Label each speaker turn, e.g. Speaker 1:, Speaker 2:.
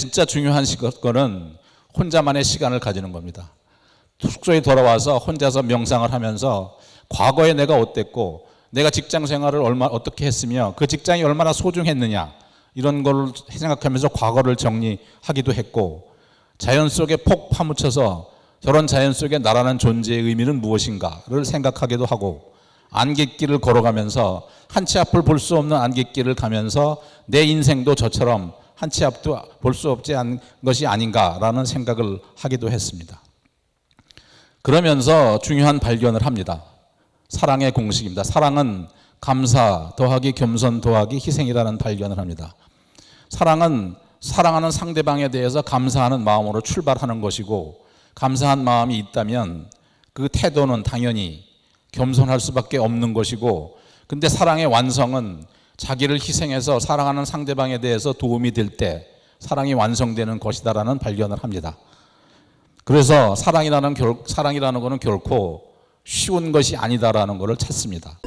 Speaker 1: 진짜 중요한 시- 거는 혼자만의 시간을 가지는 겁니다. 숙소에 돌아와서 혼자서 명상을 하면서 과거에 내가 어땠고 내가 직장 생활을 얼마 어떻게 했으며 그 직장이 얼마나 소중했느냐 이런 걸 생각하면서 과거를 정리하기도 했고 자연 속에 폭 파묻혀서 저런 자연 속에 나라는 존재의 의미는 무엇인가를 생각하기도 하고 안갯길을 걸어가면서 한치 앞을 볼 수 없는 안갯길을 가면서 내 인생도 저처럼 한 치 앞도 볼 수 없지 않은 것이 아닌가라는 생각을 하기도 했습니다. 그러면서 중요한 발견을 합니다. 사랑의 공식입니다. 사랑은 감사 더하기 겸손 더하기 희생이라는 발견을 합니다. 사랑은 사랑하는 상대방에 대해서 감사하는 마음으로 출발하는 것이고 감사한 마음이 있다면 그 태도는 당연히 겸손할 수밖에 없는 것이고 근데 사랑의 완성은 자기를 희생해서 사랑하는 상대방에 대해서 도움이 될 때 사랑이 완성되는 것이다라는 발견을 합니다. 그래서 사랑이라는 결, 사랑이라는 것은 결코 쉬운 것이 아니다라는 것을 찾습니다.